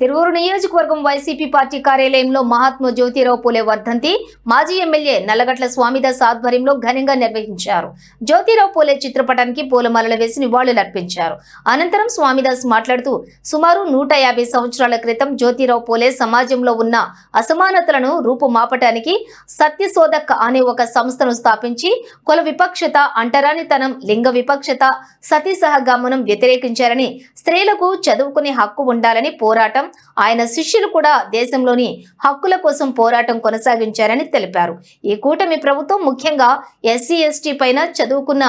తిరువూరు నియోజకవర్గం YCP party కార్యాలయంలో మహాత్మా జ్యోతిరావు పూలే వర్ధంతి మాజీ ఎమ్మెల్యే నల్లగట్ల స్వామిదాస్ ఆధ్వర్యంలో ఘనంగా నిర్వహించారు. జ్యోతిరావు పూలే చిత్రపటానికి పూలమాలలు వేసి నివాళులర్పించారు అనంతరం స్వామిదాస్ మాట్లాడుతూ సుమారు నూట యాభై సంవత్సరాల క్రితం జ్యోతిరావు పూలే సమాజంలో ఉన్న అసమానతలను రూపుమాపటానికి సత్యశోధక్ అనే ఒక సంస్థను స్థాపించి కుల విపక్షత అంటరానితనం లింగ విపక్షత సతీ సహగమనం వ్యతిరేకించారని స్త్రీలకు చదువుకునే హక్కు ఉండాలని పోరాటం ఆయన శిష్యులు కూడా దేశంలోని హక్కుల కోసం పోరాటం కొనసాగించారని తెలిపారు. ఈ కూటమి ప్రభుత్వం ముఖ్యంగా ఎస్సీ ఎస్టీ పైన చదువుకున్న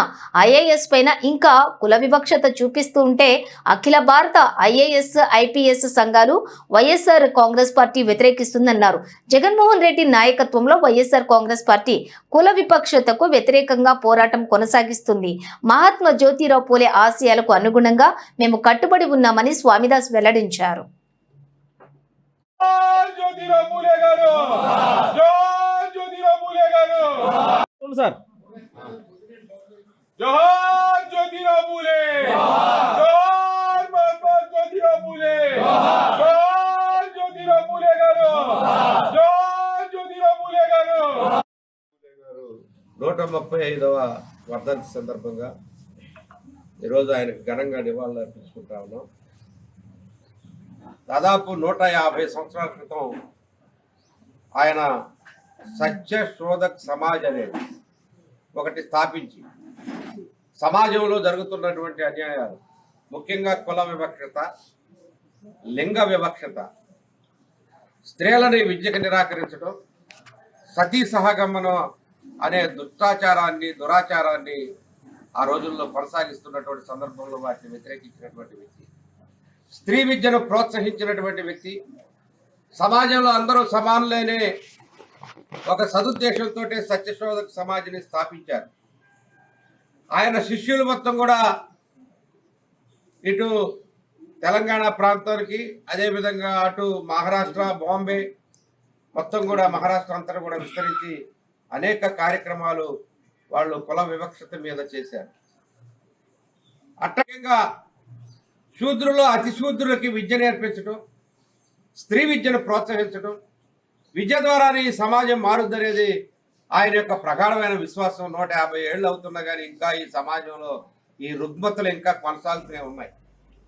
ఐఏఎస్ పైన ఇంకా కుల వివక్షత చూపిస్తూ ఉంటే అఖిల భారత ఐఏఎస్ ఐపీఎస్ సంఘాలు వైఎస్ఆర్ కాంగ్రెస్ పార్టీ వ్యతిరేకిస్తుందన్నారు. జగన్మోహన్ రెడ్డి నాయకత్వంలో వైఎస్ఆర్ కాంగ్రెస్ పార్టీ కుల విపక్షతకు వ్యతిరేకంగా పోరాటం కొనసాగిస్తుంది. మహాత్మా జ్యోతిరావు పూలే ఆశయాలకు అనుగుణంగా మేము కట్టుబడి ఉన్నామని స్వామిదాస్ వెల్లడించారు. జ్యోతిరావు పూలే గారు! జోహార్ జ్యోతిరావు పూలే గారు! అవును సార్. జోహార్ జ్యోతిరావు పూలే జోహార్ మహాత్మా జ్యోతిరావు పూలే జోహార్ జ్యోతిరావు పూలే గారు! జోహార్ జ్యోతిరావు పూలే గారు గారు! నూట ముప్పై ఐదవ వర్ధంతి సందర్భంగా ఈరోజు ఆయనకు ఘనంగా నివాళులు అర్పించుకుంటా ఉన్నాం. దాదాపు నూట యాభై సంవత్సరాల క్రితం ఆయన సత్యశోధక్ సమాజ్ అనేది ఒకటి స్థాపించి సమాజంలో జరుగుతున్నటువంటి అన్యాయాలు ముఖ్యంగా కుల వివక్షత లింగ వివక్షత స్త్రీలని విద్యకు నిరాకరించడం సతీ సహగమనం అనే దుష్టాచారాన్ని దురాచారాన్ని ఆ రోజుల్లో కొనసాగిస్తున్నటువంటి సందర్భంలో వాటిని వ్యతిరేకించినటువంటి వ్యక్తి. స్త్రీ విద్యను ప్రోత్సహించినటువంటి వ్యక్తి సమాజంలో అందరూ సమానులేనే ఒక సదుద్దేశంతో సత్యశోధక సమాజాన్ని స్థాపించారు. ఆయన శిష్యులు మొత్తం కూడా ఇటు తెలంగాణ ప్రాంతానికి అదేవిధంగా అటు మహారాష్ట్ర బాంబే మొత్తం కూడా మహారాష్ట్ర అంతా కూడా విస్తరించి అనేక కార్యక్రమాలు వాళ్ళు కుల వివక్షత మీద చేశారు. అట్టంగా శూద్రులు అతి శూద్రులకి విద్య నేర్పించడం స్త్రీ విద్యను ప్రోత్సహించడం విద్య ద్వారానే ఈ సమాజం మారుద్దనేది ఆయన యొక్క ప్రగాఢమైన విశ్వాసం. నూట యాభై ఏళ్ళు అవుతున్నా కానీ ఇంకా ఈ సమాజంలో ఈ రుగ్మతలు ఇంకా కొనసాగుతూనే ఉన్నాయి.